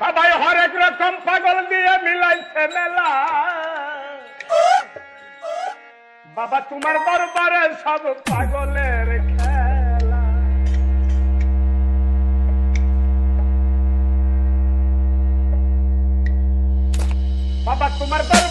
বাবাই হরেক রকম পাগল দিয়ে মিলাইছে মেলা। বাবা, তোমার দরবারে সব পাগলের খেলা। বাবা, তোমার দরবারে